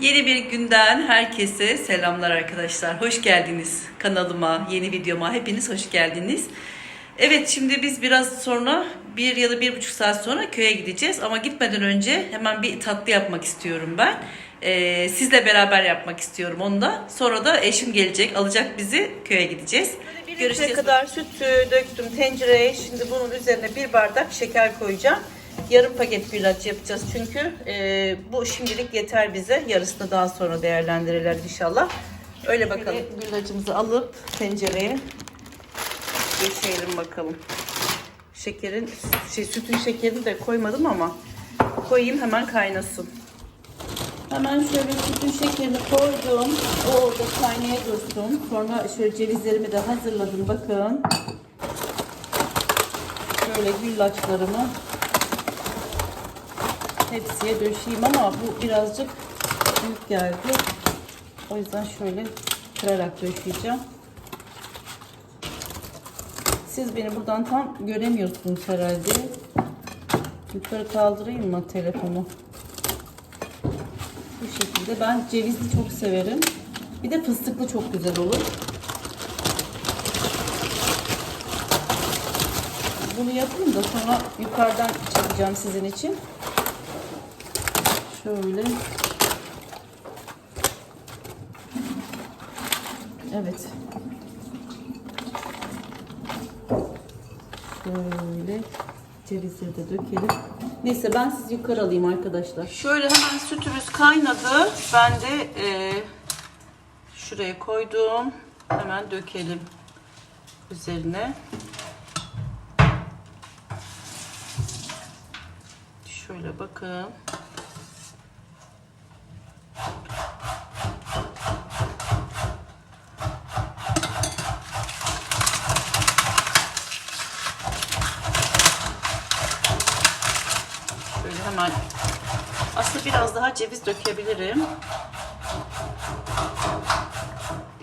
Yeni bir günden herkese selamlar arkadaşlar. Hoş geldiniz kanalıma, yeni videoma. Hepiniz hoş geldiniz. Evet şimdi biz biraz sonra bir ya da bir buçuk saat sonra köye gideceğiz. Ama gitmeden önce hemen bir tatlı yapmak istiyorum ben. Ee, sizle beraber yapmak istiyorum onu da. Sonra da eşim gelecek, alacak bizi köye gideceğiz. Bir litre kadar sütü döktüm tencereye. Şimdi bunun üzerine bir bardak şeker koyacağım. Yarım paket güllaç yapacağız çünkü e, bu şimdilik yeter bize. Yarısını daha sonra değerlendirirler inşallah. Öyle bakalım. Güllacımızı alıp tencereye geçirelim bakalım. Şekerin, şey, sütün şekerini de koymadım ama koyayım hemen kaynasın. Hemen şöyle sütün şekerini koydum. O orada kaynaya dursun. Sonra şöyle cevizlerimi de hazırladım. Bakın. Şöyle güllaçlarımı hepsiye döşeyim ama bu birazcık büyük geldi. O yüzden şöyle kırarak döşeyeceğim. Siz beni buradan tam göremiyorsunuz herhalde. Yukarı kaldırayım mı telefonu? Bu şekilde. Ben cevizli çok severim. Bir de fıstıklı çok güzel olur. Bunu yapayım da sonra yukarıdan çekeceğim sizin için. Şöyle. Evet. Şöyle cevizleri de dökelim. Neyse ben sizi yukarı alayım arkadaşlar. Şöyle hemen sütümüz kaynadı. Ben de e, şuraya koydum. Hemen dökelim üzerine. Şöyle bakın. Şöyle hemen aslında biraz daha ceviz dökebilirim.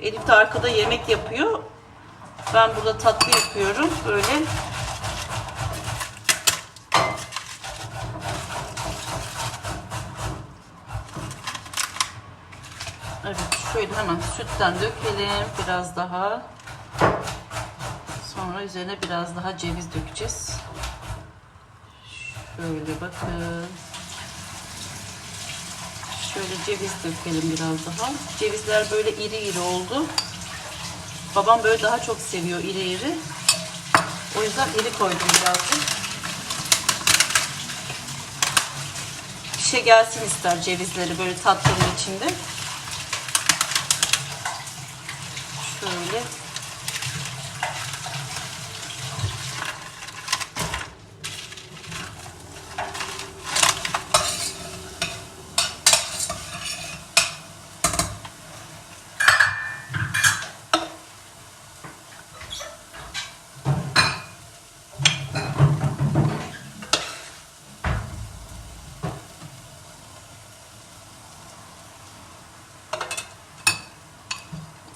Elif de arkada yemek yapıyor. Ben burada tatlı yapıyorum. Böyle Evet şöyle hemen sütten dökelim biraz daha. Sonra üzerine biraz daha ceviz dökeceğiz. Şöyle bakın. Şöyle ceviz dökelim biraz daha. Cevizler böyle iri iri oldu. Babam böyle daha çok seviyor iri iri. O yüzden iri koydum birazcık. Şişe gelsin ister cevizleri böyle tatlının içinde. Şöyle.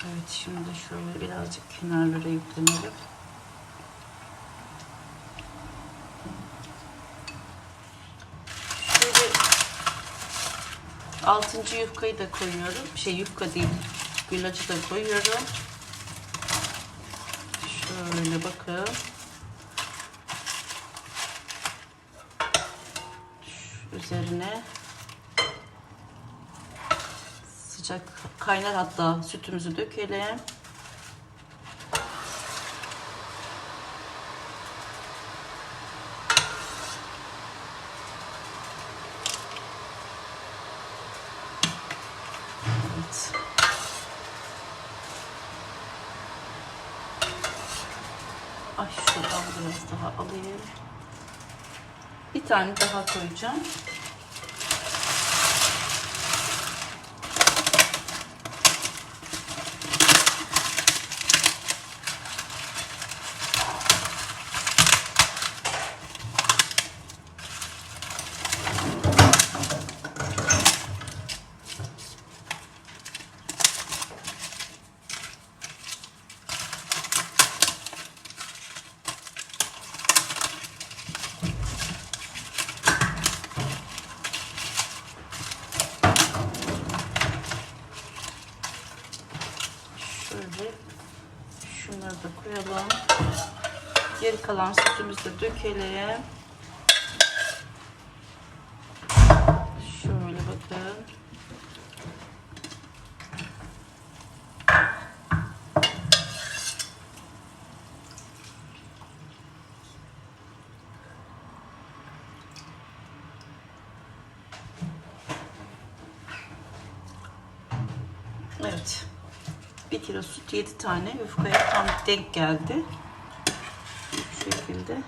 Evet şimdi şöyle birazcık kenarlara yüklenelim. Şöyle altıncı yufkayı da koyuyorum. Şey yufka değil. Gülacı da koyuyorum. Şöyle bakın. Şu üzerine sıcak kaynar hatta sütümüzü dökelim. Evet. Ay şuradan biraz daha alayım. Bir tane daha koyacağım. Kalan sütümüzü de dökelim. Şöyle bakın. Evet. 1 kilo süt 7 tane yufkaya tam denk geldi. Şekilde.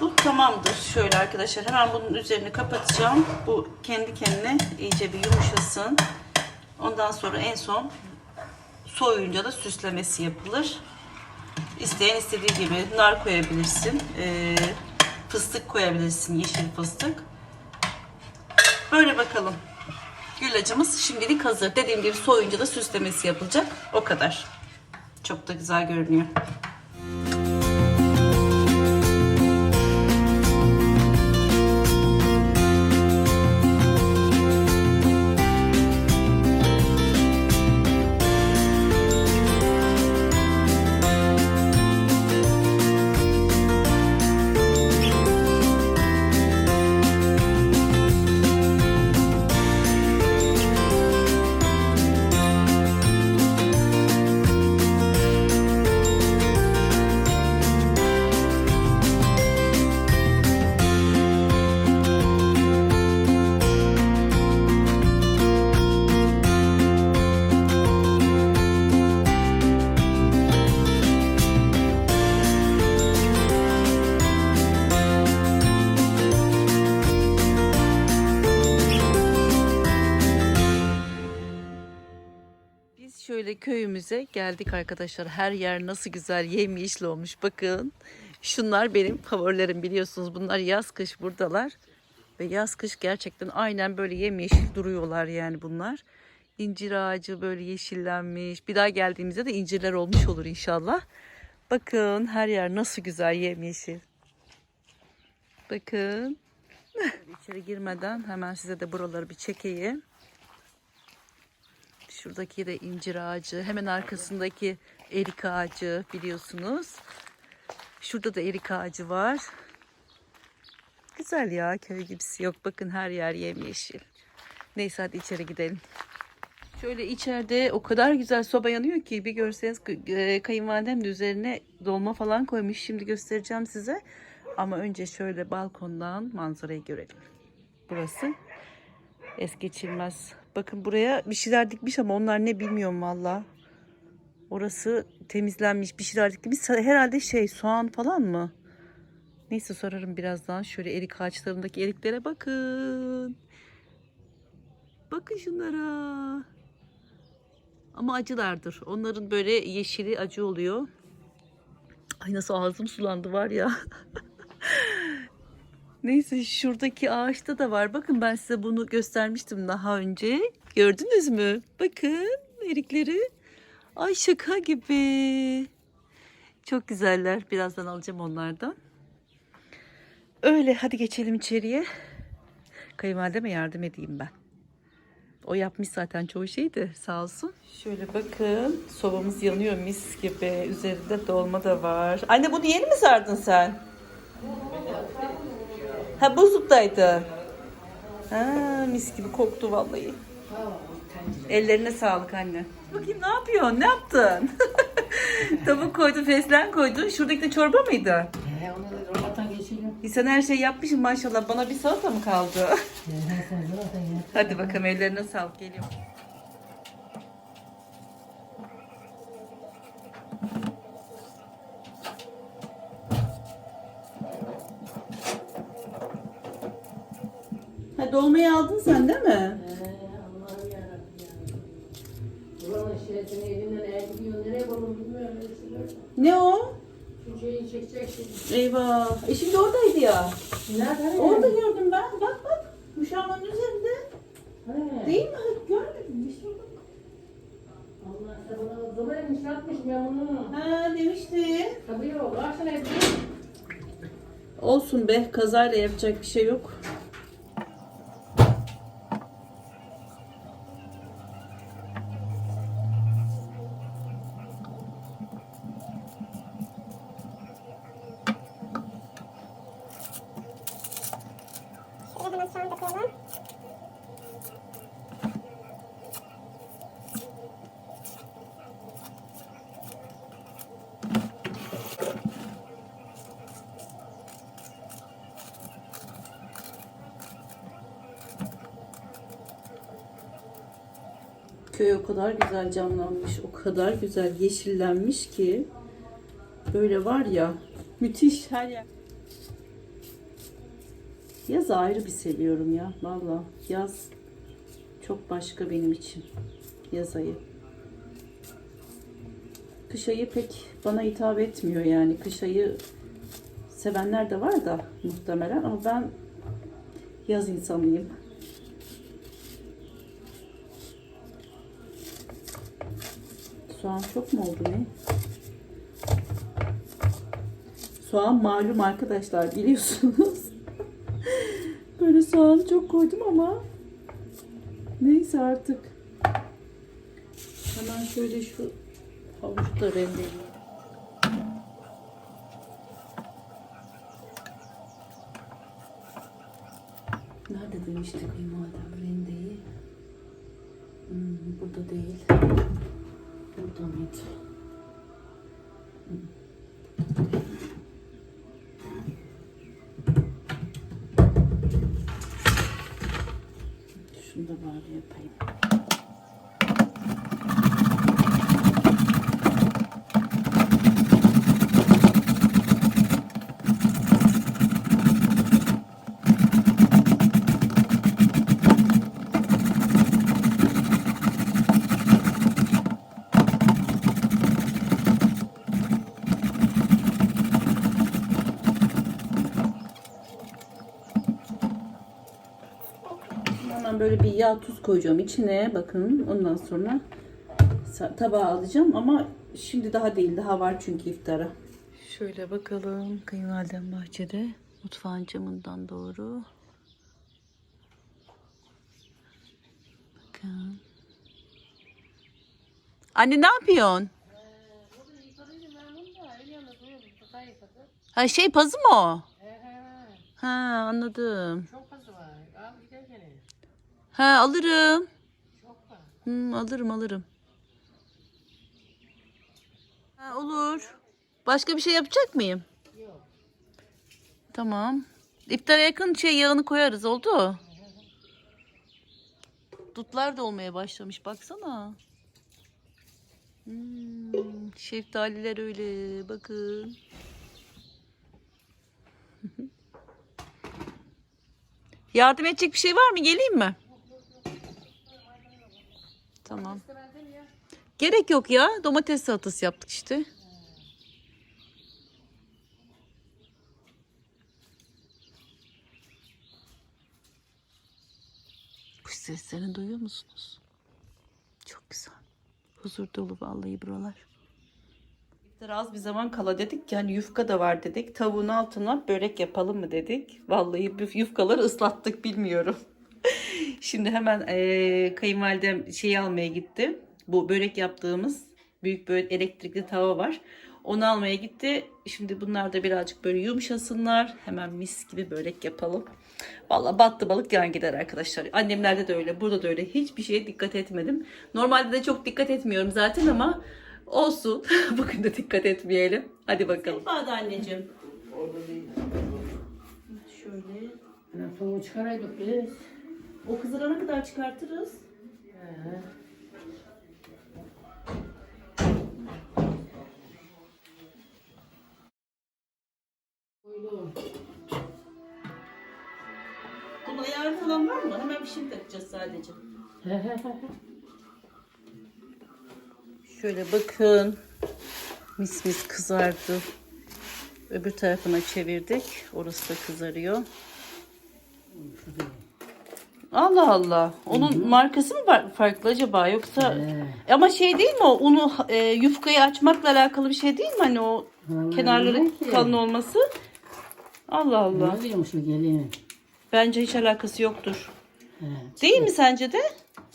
Bu tamamdır. Şöyle arkadaşlar hemen bunun üzerini kapatacağım. Bu kendi kendine iyice bir yumuşasın. Ondan sonra en son soyunca da süslemesi yapılır. İsteyen istediği gibi nar koyabilirsin. Ee, fıstık koyabilirsin. Yeşil fıstık. Böyle bakalım. Güllacımız şimdilik hazır. Dediğim gibi soyunca da süslemesi yapılacak. O kadar. Çok da güzel görünüyor. Biz şöyle köyümüze geldik arkadaşlar. Her yer nasıl güzel yemyeşil olmuş. Bakın. Şunlar benim favorilerim biliyorsunuz. Bunlar yaz kış buradalar. Ve yaz kış gerçekten aynen böyle yemyeşil duruyorlar yani bunlar. İncir ağacı böyle yeşillenmiş. Bir daha geldiğimizde de incirler olmuş olur inşallah. Bakın her yer nasıl güzel yemyeşil. Bakın. İçeri girmeden hemen size de buraları bir çekeyim. Şuradaki de incir ağacı. Hemen arkasındaki erik ağacı biliyorsunuz. Şurada da erik ağacı var. Güzel ya köy gibisi yok. Bakın her yer yemyeşil. Neyse hadi içeri gidelim. Şöyle içeride o kadar güzel soba yanıyor ki bir görseniz e, kayınvalidem de üzerine dolma falan koymuş. Şimdi göstereceğim size. Ama önce şöyle balkondan manzarayı görelim. Burası es geçilmez. Bakın buraya bir şeyler dikmiş ama onlar ne bilmiyorum valla. Orası temizlenmiş bir şeyler dikmiş. Herhalde şey soğan falan mı? Neyse sorarım birazdan. Şöyle erik ağaçlarındaki eriklere bakın. Bakın şunlara. Ama acılardır. Onların böyle yeşili acı oluyor. Ay nasıl ağzım sulandı var ya. Neyse şuradaki ağaçta da var. Bakın ben size bunu göstermiştim daha önce. Gördünüz mü? Bakın erikleri. Ay şaka gibi. Çok güzeller. Birazdan alacağım onlardan. Öyle hadi geçelim içeriye. Kayınvalideme yardım edeyim ben. O yapmış zaten çoğu şeyi de sağ olsun. Şöyle bakın sobamız yanıyor mis gibi. Üzerinde dolma da var. Anne bunu yeni mi sardın sen? Ha buzluktaydı. Ha mis gibi koktu vallahi. Ellerine sağlık anne. Bakayım ne yapıyorsun? Ne yaptın? Tavuk koydun, fesleğen koydun. Şuradaki de çorba mıydı? He, onu da geçelim. E Sen her şeyi yapmışsın maşallah. Bana bir salata mı kaldı? Hadi bakalım ellerine sağlık. Geliyorum. Ha dolmayı aldın sen değil mi? He, Allah'ım yarabbim ya. Buranın şiretini elinden eğer gidiyor, nereye koyalım bilmiyorum. Neresi Ne o? Çekecek şimdi. Eyvah. E şimdi oradaydı ya. Nerede? Orada gördüm ben. Bak bak. Müşamanın üzerinde. He. Değil mi? Görmedim. Bir şey. Allah bana zaman inşaatmışım ya bunu. Ha demişti. Tabii yok. Akşam evde. Olsun be. Kazayla yapacak bir şey yok. Kadar güzel canlanmış, o kadar güzel yeşillenmiş ki böyle var ya müthiş her yer. Yaz ayrı bir seviyorum ya valla. Yaz çok başka benim için. Yaz ayı. Kış ayı pek bana hitap etmiyor yani. Kış ayı sevenler de var da muhtemelen ama ben yaz insanıyım. Soğan çok mu oldu ne? Soğan malum arkadaşlar biliyorsunuz. Böyle soğan çok koydum ama neyse artık. Hemen şöyle şu havucu da rendeleyeyim. Nerede demiştik kayınvalidem rendeyi? Hmm, burada değil. Burada mıydı? Hmm. Şunu da bari yapayım. Hemen böyle bir yağ tuz koyacağım içine. Bakın ondan sonra tabağa alacağım ama şimdi daha değil. Daha var çünkü iftara. Şöyle bakalım. Kayınvalidem bahçede. Mutfağın camından doğru. Bakın. Anne ne yapıyorsun? Ha şey pazı mı o? Ha anladım. Çok fazla var. Al giderken. Ha alırım. Hmm, alırım alırım. Ha, olur. Başka bir şey yapacak mıyım? Yok. Tamam. İftara yakın şey yağını koyarız oldu. Dutlar da olmaya başlamış baksana. Hmm, şeftaliler öyle bakın. Yardım edecek bir şey var mı? Geleyim mi? Tamam. Gerek yok ya. Domates salatası yaptık işte. Kuş seslerini duyuyor musunuz? Çok güzel. Huzur dolu vallahi buralar. İftara az bir zaman kala dedik ki hani yufka da var dedik. Tavuğun altına börek yapalım mı dedik. Vallahi yufkaları ıslattık bilmiyorum. Şimdi hemen eee kayınvalidem şeyi almaya gitti. Bu börek yaptığımız büyük böyle elektrikli tava var. Onu almaya gitti. Şimdi bunlar da birazcık böyle yumuşasınlar. Hemen mis gibi börek yapalım. Valla battı balık yan gider arkadaşlar. Annemlerde de öyle, burada da öyle. Hiçbir şeye dikkat etmedim. Normalde de çok dikkat etmiyorum zaten ama olsun. Bugün de dikkat etmeyelim. Hadi bakalım. Hadi anneciğim. Şöyle. Ana soğuğu çıkaraydık biz. O kızarana kadar çıkartırız. He. Koydum. Bunun ayarı falan var mı? Hemen bir şey takacağız sadece. He he he. Şöyle bakın. Mis mis kızardı. Öbür tarafına çevirdik. Orası da kızarıyor. Allah Allah. Onun markası mı var- farklı acaba yoksa He. ama şey değil mi o unu e, yufkayı açmakla alakalı bir şey değil mi hani o Vallahi kenarları ki. kalın olması? Allah Allah. Ne diyormuş bu gelin? Bence hiç alakası yoktur. Değil mi sence de?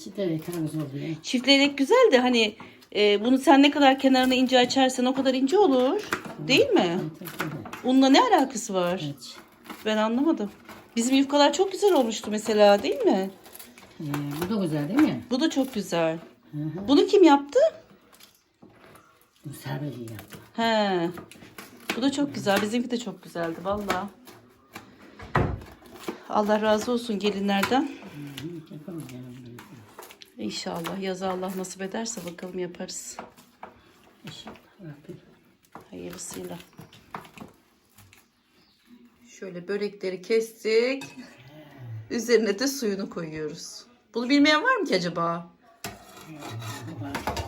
Çitlere tanrısı oldu ya. Çiftleyrek güzel de hani e, bunu sen ne kadar kenarını ince açarsan o kadar ince olur. Değil mi? Tabii, tabii. Unla ne alakası var? Evet. Ben anlamadım. Bizim yufkalar çok güzel olmuştu mesela değil mi? Ee, bu da güzel değil mi? Bu da çok güzel. Hı hı. Bunu kim yaptı? Bu sabırlı yaptı. He. Bu da çok güzel. Bizimki de çok güzeldi valla. Allah razı olsun gelinlerden. İnşallah yazı Allah nasip ederse bakalım yaparız. İnşallah. Hayırlısıyla. Şöyle börekleri kestik. Üzerine de suyunu koyuyoruz. Bunu bilmeyen var mı ki acaba?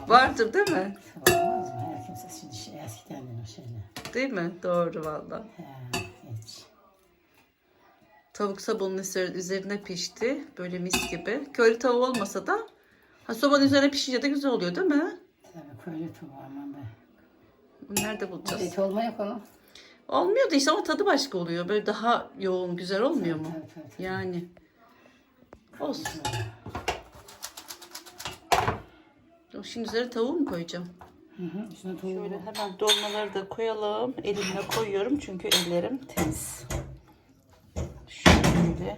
Vardır değil mi? Olmaz mı? Her kimse şimdi şey, eskiden o şeyler. Değil mi? Doğru valla. Hiç. Tavuk sabunun üzer- üzerine pişti. Böyle mis gibi. Köylü tavuğu olmasa da ha, sobanın üzerine pişince de güzel oluyor değil mi? Tabii köylü tavuğu aman be. Nerede bulacağız? Et olmuyor konu. Olmuyor da işte ama tadı başka oluyor. Böyle daha yoğun, güzel olmuyor mu? Yani. Olsun. Şimdi üzerine tavuğu mu koyacağım? Hı hı. Üstüne tavuğu Şöyle hemen dolmaları da koyalım. Elimle koyuyorum çünkü ellerim temiz. Şöyle.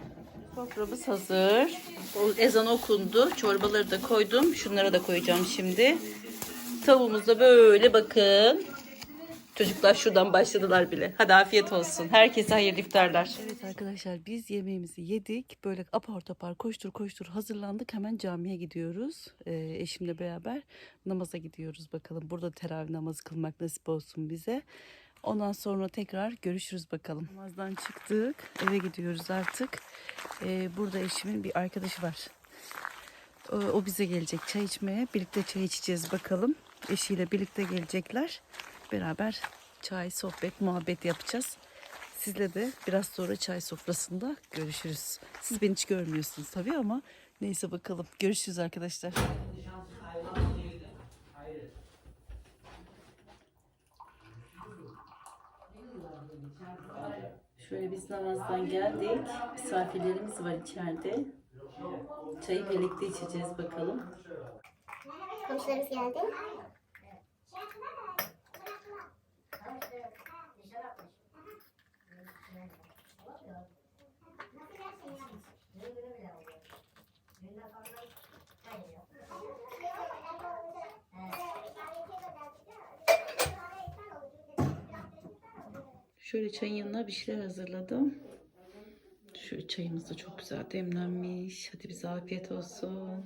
Soframız hazır. O ezan okundu. Çorbaları da koydum. Şunları da koyacağım şimdi. Tavuğumuz da böyle bakın. Çocuklar şuradan başladılar bile. Hadi afiyet olsun. Herkese hayırlı iftarlar. Evet arkadaşlar biz yemeğimizi yedik. Böyle apar topar koştur koştur hazırlandık. Hemen camiye gidiyoruz. Ee, eşimle beraber namaza gidiyoruz bakalım. Burada teravih namazı kılmak nasip olsun bize. Ondan sonra tekrar görüşürüz bakalım. Namazdan çıktık. Eve gidiyoruz artık. Ee, burada eşimin bir arkadaşı var. O, o bize gelecek çay içmeye. Birlikte çay içeceğiz bakalım. Eşiyle birlikte gelecekler. Beraber çay, sohbet, muhabbet yapacağız. Sizle de biraz sonra çay sofrasında görüşürüz. Siz beni hiç görmüyorsunuz tabii ama neyse bakalım. Görüşürüz arkadaşlar. Şöyle biz namazdan geldik. Misafirlerimiz var içeride. Çayı birlikte içeceğiz bakalım. Komşularımız geldi. Şöyle çayın yanına bir şeyler hazırladım. Şu çayımız da çok güzel demlenmiş. Hadi bize afiyet olsun.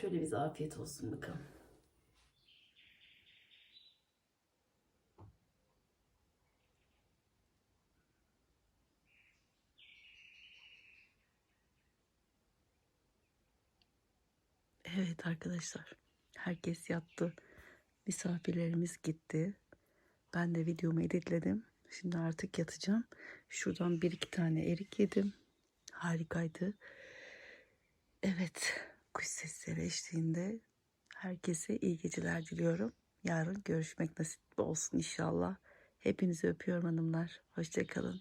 Şöyle bize afiyet olsun bakalım. Evet arkadaşlar. Herkes yattı. Misafirlerimiz gitti. Ben de videomu editledim. Şimdi artık yatacağım. Şuradan bir iki tane erik yedim. Harikaydı. Evet. Kuş sesleri eşliğinde herkese iyi geceler diliyorum. Yarın görüşmek nasip olsun inşallah. Hepinizi öpüyorum hanımlar. Hoşçakalın.